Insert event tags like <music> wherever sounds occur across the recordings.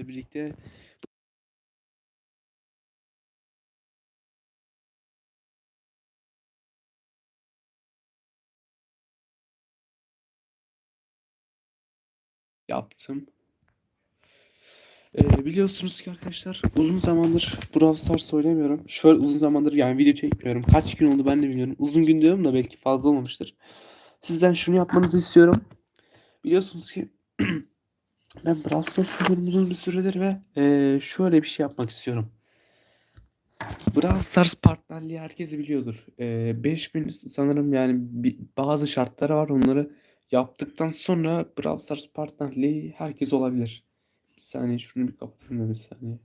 sizlerle birlikte yaptım. Ee, biliyorsunuz ki arkadaşlar uzun zamandır Brawl Stars oynamıyorum. Şöyle uzun zamandır yani video çekmiyorum. Kaç gün oldu ben de bilmiyorum. Uzun gün diyorum da belki fazla olmamıştır. Sizden şunu yapmanızı istiyorum. Biliyorsunuz ki <clears throat> ben Brawl Stars oynuyorum uzun bir süredir ve eee, şöyle bir şey yapmak istiyorum. Brawl Stars partnerliği herkes biliyordur. Eee 5000 sanırım yani bi- bazı şartları var onları yaptıktan sonra Brawl Stars partnerliği herkes olabilir. Bir saniye şunu bir kapatayım da bir saniye.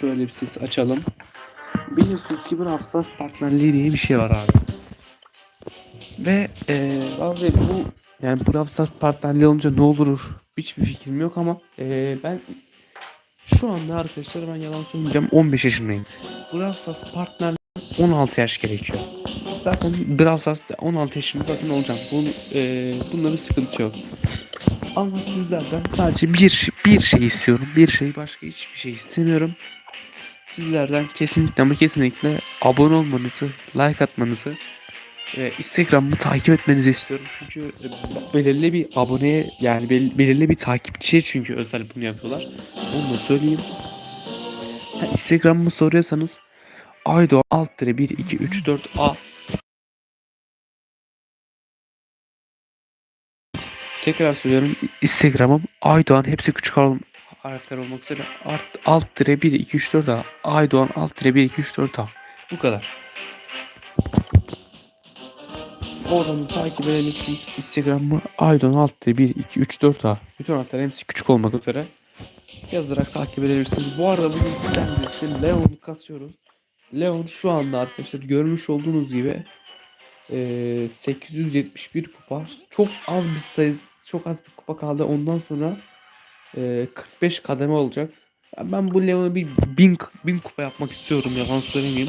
Şöyle bir ses açalım. Biliyorsunuz ki Brawl Stars partnerliği diye bir şey var abi. Ve eee vallahi bu yani Brawl Stars partnerliği olunca ne olur hiçbir fikrim yok ama eee, ben şu anda arkadaşlar ben yalan söylemeyeceğim 15 yaşındayım. Brawl Stars partnerliği 16 yaş gerekiyor. Zaten Brawl Stars'ta 16 yaşında zaten olacağım. Bunun, eee bunda bir sıkıntı yok. Ama sizlerden sadece bir bir şey istiyorum. Bir şey başka hiçbir şey istemiyorum. Sizlerden kesinlikle ama kesinlikle abone olmanızı, like atmanızı ve Instagram'ımı takip etmenizi istiyorum. Çünkü e, belirli bir aboneye yani bel- belirli bir takipçiye çünkü özel bunu yapıyorlar. Onu da söyleyeyim. Ha, Instagram'ımı soruyorsanız Aydo alt 1 2 3 4 A Tekrar söylüyorum Instagram'ım Aydoğan hepsi küçük harf- harfler olmak üzere alt, alt 1 2 3 4 A Aydoğan alt 1 2 3 4 A bu kadar. Oradan takip edebilirsiniz. Instagram'ı Aydon alt 1 2 3 4 A. Bütün harfler hepsi küçük olmak üzere. Yazarak takip edebilirsiniz. Bu arada bugün sizden birlikte Leon'u kasıyoruz. Leon şu anda arkadaşlar görmüş olduğunuz gibi eee 871 kupa. Çok az bir sayı, çok az bir kupa kaldı. Ondan sonra eee 45 kademe olacak. Ben bu Leon'a bir 1000 1000 kupa yapmak istiyorum yalan söylemeyeyim.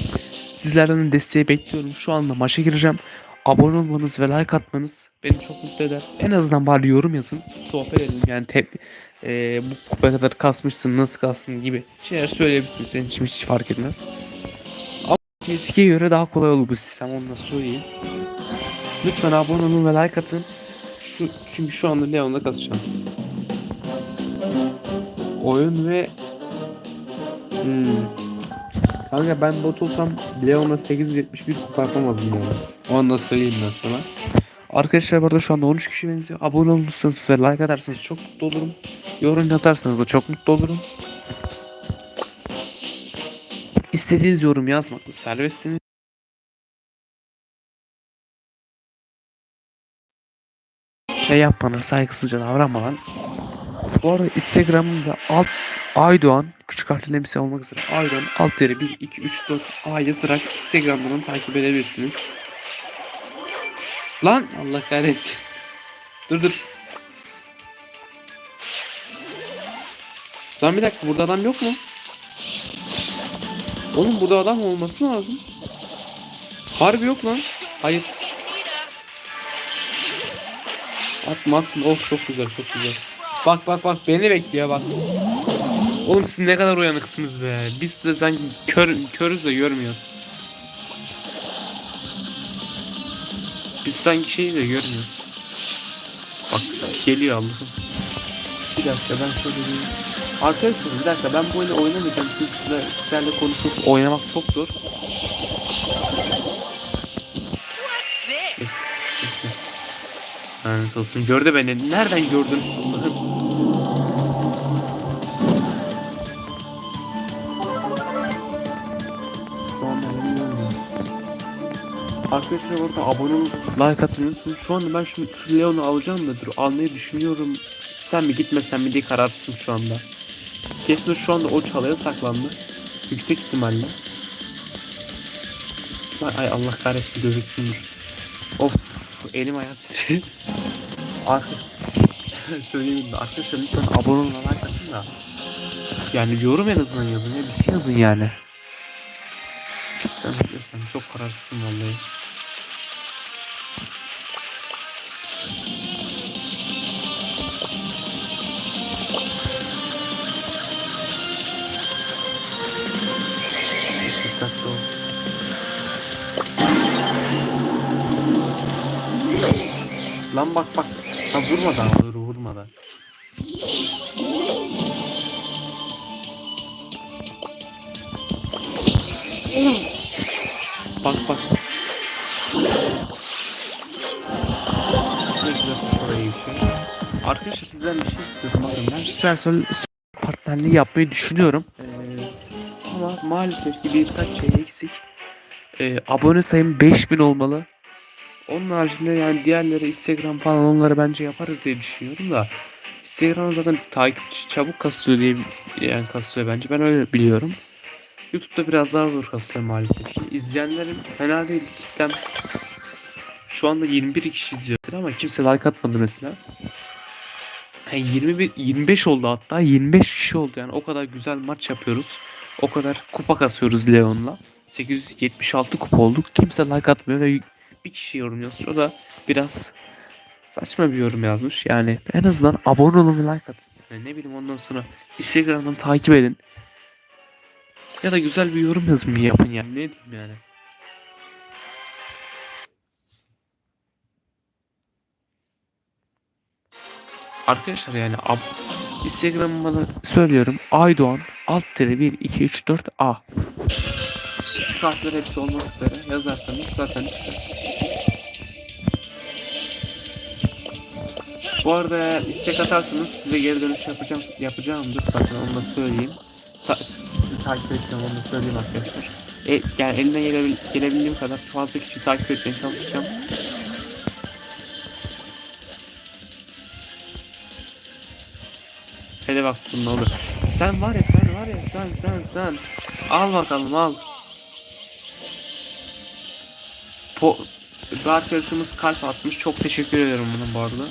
Sizlerden de desteği bekliyorum. Şu anda maça gireceğim. Abone olmanız ve like atmanız beni çok mutlu eder. En azından bari yorum yazın. Sohbet edelim. Yani tep eee, bu kupaya kadar kasmışsın, nasıl kastın gibi şeyler söyleyebilirsiniz. Benim için hiç fark etmez. Ama eskiye göre daha kolay olur bu sistem onu da söyleyeyim. Lütfen abone olun ve like atın. Şu, çünkü şu anda Leon'da kasacağım. Oyun ve hmm. Kanka ben bot olsam Leon'la 871 kupa yapamazdım yalnız. Onu da söyleyeyim ben sana. Arkadaşlar burada şu anda 13 kişi benziyor. Abone olursanız ve like atarsanız çok mutlu olurum. Yorum yazarsanız da çok mutlu olurum. İstediğiniz yorum yazmakla serbestsiniz. Ve yapmanın saygısızca davranmadan. Bu arada Instagram'da alt Aydoğan küçük harflerle bir olmak üzere Aydoğan alt yere 1 2 3 4 A yazarak Instagram'dan takip edebilirsiniz. Lan Allah kahretsin. Dur dur. Lan bir dakika burada adam yok mu? Oğlum burada adam olması lazım. Harbi yok lan. Hayır. Atma atma. Of çok güzel çok güzel. Bak bak bak beni bekliyor bak. Oğlum siz ne kadar uyanıksınız be. Biz de sanki kör, körüz de görmüyoruz. Biz sanki şeyi de görmüyoruz. Bak geliyor Allah'ım. Bir dakika ben şöyle bir... Arkadaşlar bir dakika ben bu oyunu oynamayacağım. Sizle, sizlerle konuşup oynamak çok zor. Lanet olsun gördü beni. Nereden gördün? Arkadaşlar orada abone olup like atmayı. Şu anda ben şu Leon'u alacağım da dur almayı düşünüyorum. Sen mi gitmesen mi diye kararsın şu anda. Kesin şu anda o çalaya saklandı. Yüksek ihtimalle. Ay, Allah kahretsin gözüksün. Of elim ayağım titriyor. <laughs> <laughs> Söyleyeyim de arkadaşlar lütfen abone olun like atın da. Yani yorum en azından yazın ya bir şey yazın yani. desem çok kararsızım vallahi. Lan bak bak. Ha vurmadan olur vurmadan. Bak bak. Arkadaşlar sizden bir şey istiyorum. Bakın ben Supercell partnerliği yapmayı düşünüyorum. Ee, ama maalesef ki birkaç şey eksik. Ee, abone sayım 5000 olmalı. Onun haricinde yani diğerleri Instagram falan onları bence yaparız diye düşünüyorum da. Instagram zaten takipçi çabuk kasıyor diye yani kasıyor bence. Ben öyle biliyorum. YouTube'da biraz daha zor kasıyor maalesef ki. İzleyenlerim fena değil. Kitlem şu anda 21 kişi izliyordur ama kimse like atmadı mesela. Yani 21 25 oldu hatta 25 kişi oldu yani o kadar güzel maç yapıyoruz. O kadar kupa kasıyoruz Leon'la. 876 kupa olduk. Kimse like atmıyor ve bir kişi yorum yazmış. O da biraz saçma bir yorum yazmış. Yani en azından abone olun like atın. Yani ne bileyim ondan sonra Instagram'dan takip edin. Ya da güzel bir yorum yazın yapın yani. Ne diyeyim yani. Arkadaşlar yani ab Instagram'ıma söylüyorum. Aydoğan alt tere 1 2 3 4 A. Kartlar hepsi olmak üzere yazarsanız zaten çıkar. Bu arada eğer istek atarsanız size geri dönüş yapacağım yapacağımdır zaten onu da söyleyeyim. Ta takip edeceğim onu da söyleyeyim arkadaşlar. E, yani elimden gelebil gelebildiğim kadar fazla kişi takip etmeye çalışacağım. Hadi bak ne olur. Sen var ya sen var ya sen sen sen. Al bakalım al. Po bir arkadaşımız kalp atmış. Çok teşekkür ederim bunun bu arada.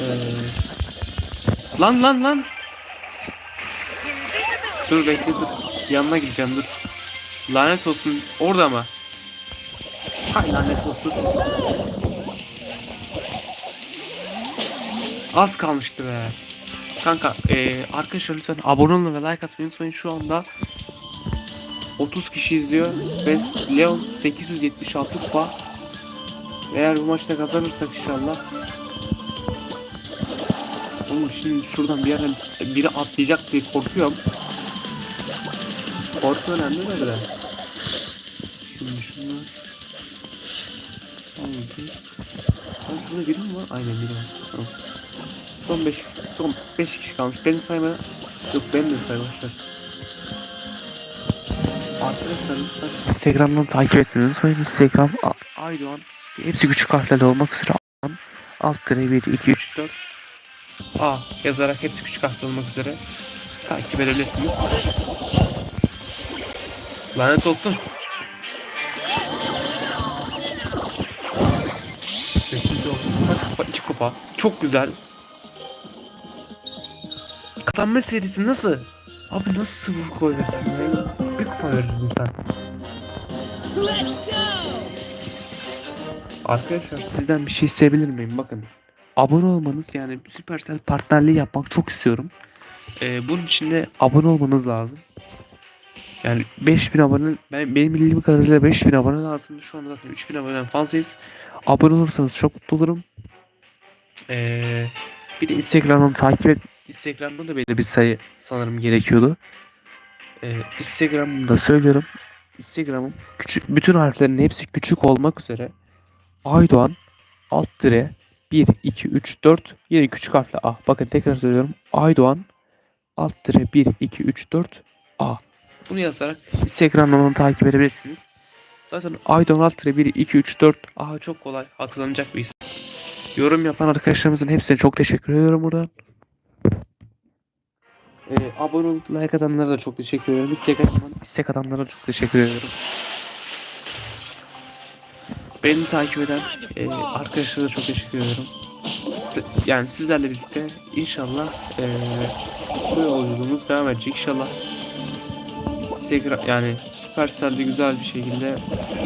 Ee... Lan lan lan. Dur bekle dur. Yanına gideceğim dur. Lanet olsun. Orada mı? Hay lanet olsun. Az kalmıştı be. Kanka eee arkadaşlar lütfen abone olun ve like atmayı unutmayın. Şu anda 30 kişi izliyor ve Leon 876 kupa. Eğer bu maçta kazanırsak inşallah. Oğlum şimdi şuradan bir yerden biri atlayacak diye korkuyorum. Korku önemli de de. Şimdi şunu... Oldu. Lan şurada biri mi? Aynen biri. Tamam. Son 5 son 5 kişi kalmış. Beni sayma. Yok beni de say başlar. Arkadaşlar lütfen Instagram'dan takip etmeyi unutmayın. Instagram Aydoğan hepsi küçük harflerle olmak üzere alt kare 1 2 3 4 A yazarak hepsi küçük harfle olmak üzere takip edebilirsiniz. Lanet olsun. Kupa? Kupa. Çok güzel. Kazanma serisi nasıl? Abi nasıl sıfır koyarsın ya? Bir kupa verirdin sen. Arkadaşlar sizden bir şey isteyebilir miyim? Bakın. Abone olmanız yani Supercell partnerliği yapmak çok istiyorum. Ee, bunun için de abone olmanız lazım. Yani 5000 abone, ben, benim bildiğim kadarıyla 5000 abone lazım. Şu anda zaten 3000 aboneden fazlayız. Abone olursanız çok mutlu olurum. Ee, bir de Instagram'dan takip et. Instagram'da da belli bir sayı sanırım gerekiyordu. Ee, Instagram'da söylüyorum. Instagram'ım küçük, bütün harflerin hepsi küçük olmak üzere Aydoğan alt dire 1, 2, 3, 4 yine küçük harfle A. Bakın tekrar söylüyorum. Aydoğan alt dire 1, 2, 3, 4 A. Bunu yazarak Instagram'dan onu takip edebilirsiniz. Zaten Aydoğan alt dire 1, 2, 3, 4 A çok kolay hatırlanacak bir isim. Yorum yapan arkadaşlarımızın hepsine çok teşekkür ediyorum buradan. Ee, abone olup like atanlara da çok teşekkür ediyorum. İstek, atan, istek atanlara çok teşekkür ediyorum. Beni takip eden e, arkadaşlara da çok teşekkür. Si- Yani sizlerle birlikte inşallah e, bu yolculuğumuz devam edecek. İnşallah Instagram yani Supercell'de güzel bir şekilde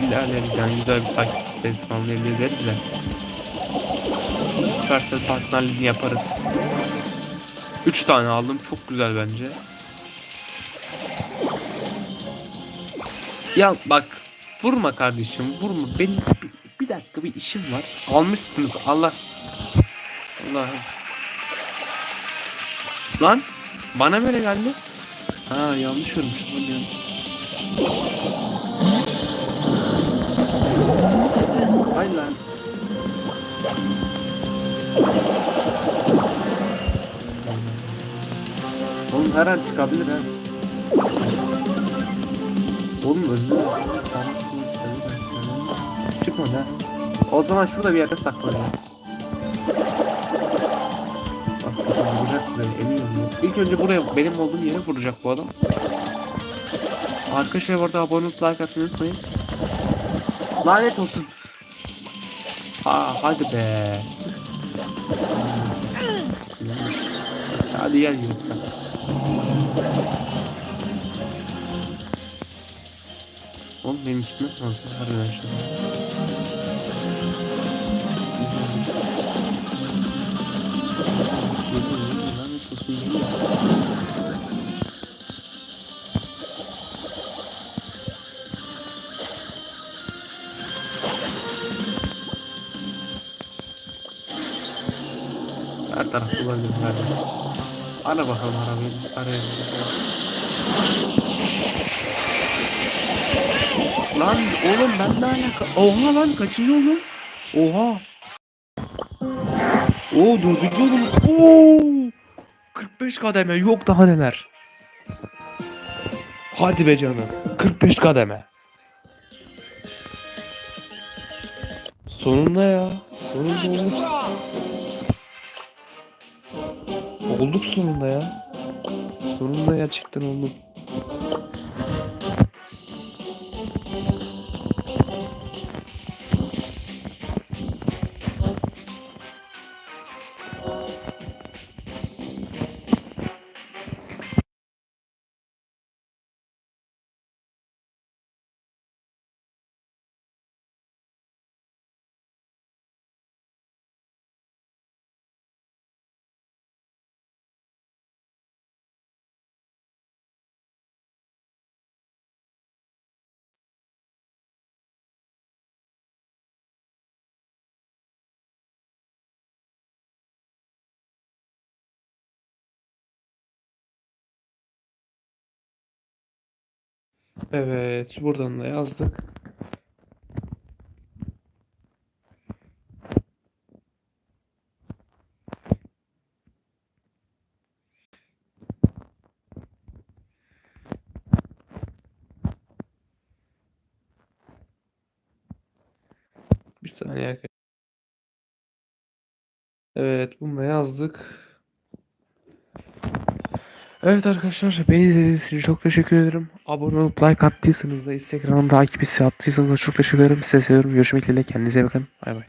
ilerleriz yani güzel bir takip falan elde ederiz de. Supercell partnerliğini yaparız. 3 tane aldım çok güzel bence. Ya bak vurma kardeşim vurma benim bir, bir dakika bir işim var. Almışsınız Allah. Allah'ım. Lan bana böyle geldi. Ha yanlış hadi. Hay lan. Oğlum her an çıkabilir ha. Oğlum özür Çıkmadı ha. O zaman şurada bir yerde saklanıyor. Vuracak buraya eminim. İlk önce buraya benim olduğum yere vuracak bu adam. Arkadaşlar bu arada abone olup like atmayı unutmayın. Lanet olsun. Ha hadi be. Hadi gel yürü. Oğlum benim gitmem lazım. Harbiden şu an. Yürü, yürü, lanet olsun, yürü. Her taraf olabilir galiba. Ara bakalım arabayı. Arayalım. Lan oğlum ben ne alaka? Oha lan kaçıncı oldum? Oha. Oo dördüncü oldum. Oo. 45 kademe yok daha neler. Hadi be canım. 45 kademe. Sonunda ya. Sonunda olduk. Olduk sonunda ya. Sonunda gerçekten olduk. Evet, buradan da yazdık. Bir saniye arkadaşlar. Evet, bunu da yazdık. Evet arkadaşlar, beni izlediğiniz için çok teşekkür ederim. Abone olup like attıysanız da Instagram'dan takip hissi attıysanız da çok teşekkür ederim. Size seviyorum. Görüşmek dileğiyle. Kendinize bakın. Bay bay.